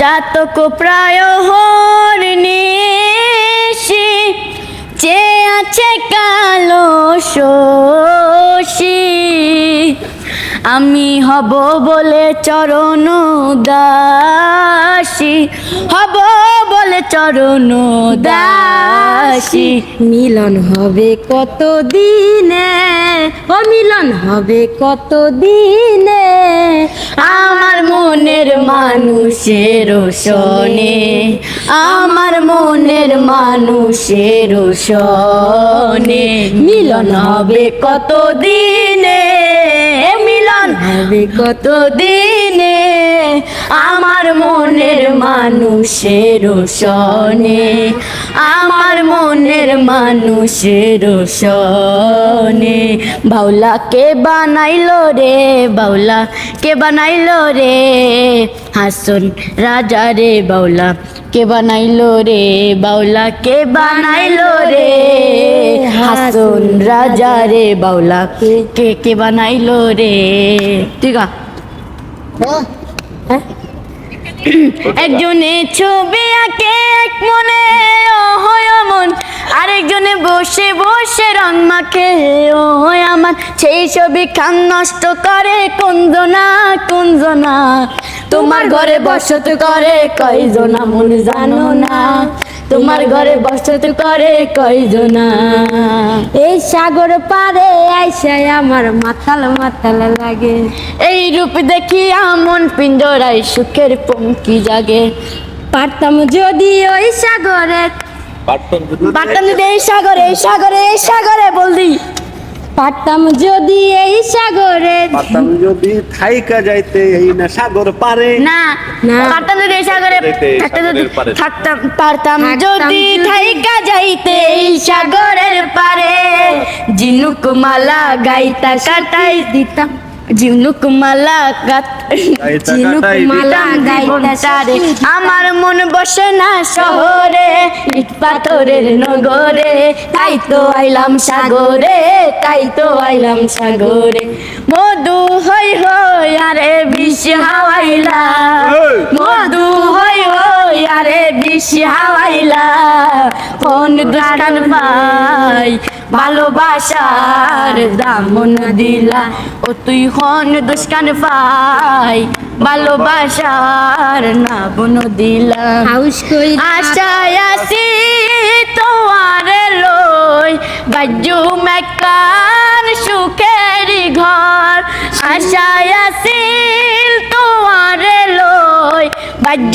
চাতক প্রায় হর নিশি চে আছে কালো শশী। আমি হব বলে চরণ দাসী হব বলে চরণ দাসী মিলন হবে কত দিনে ও মিলন হবে কত দিনে আমার মনের মানুষের শোনে। আমার মনের মানুষের শোনে। মিলন হবে কত দিনে মিলন হবে কত দিনে আমার মনের মানুষের শোনে আমার মনের মানুষের শোনে। বাউলা কে বানাইলো রে বাউলা কে বানাইলো রে? হাসন রাজা রে বাউলা কে বানাইলো রে? বাউলা কে বানাইলো রে? হাসন রাজা রে বাউলা কে কে কে বানাইলো রে? ঠিক আছে একজনে ছবি আঁকে, এক মনে হয় মন আরেকজনে বসে বসে রং মাখে ও হয় আমার। সেই ছবি খান নষ্ট করে কুঞ্জনা কুঞ্জনা তোমার ঘরে বসত করে কয়জনা, মন জানো না। তোমার ঘরে বসত করে কয়জনা। এই সাগর পারে আইসায় আমার মাতাল মাতাল লাগে। এই রূপ দেখি আমন পিঞ্জরায় সুখের পঙ্কি জাগে। পারতাম যদি ওই সাগরে পাটন দিদি এই সাগরে এই সাগরে এই সাগরে বলদি। পারতাম যদি এই সাগরে পাতাম যদি থাইকা যাইতে এই না সাগর পারে না না। পাটন দিদি এই সাগরে যদি থাকতাম পারতাম যদি যদি- থাইকা যাইতে সাগরের পারে। জিনুক মালা গাইতা কাটাই দিতাম জিনুক মালা গাত কাটাই মালা। গাইতা তারে আমার মন বসে না শহরে ইট পাথরের নগরে। তাই তো আইলাম সাগরে তাই তো আইলাম সাগরে। মধু হই হই বিষ হাওয়াইলা কোন দুষ্টান পাই ভালোবাসার দামন দিলা। ও তুই হন দুষ্কান পাই ভালোবাসার না বন দিলা। আশায় আসি তোমারে লই বাজু মেকান সুখের ঘর। আশায় আসি তোমার লই বাজু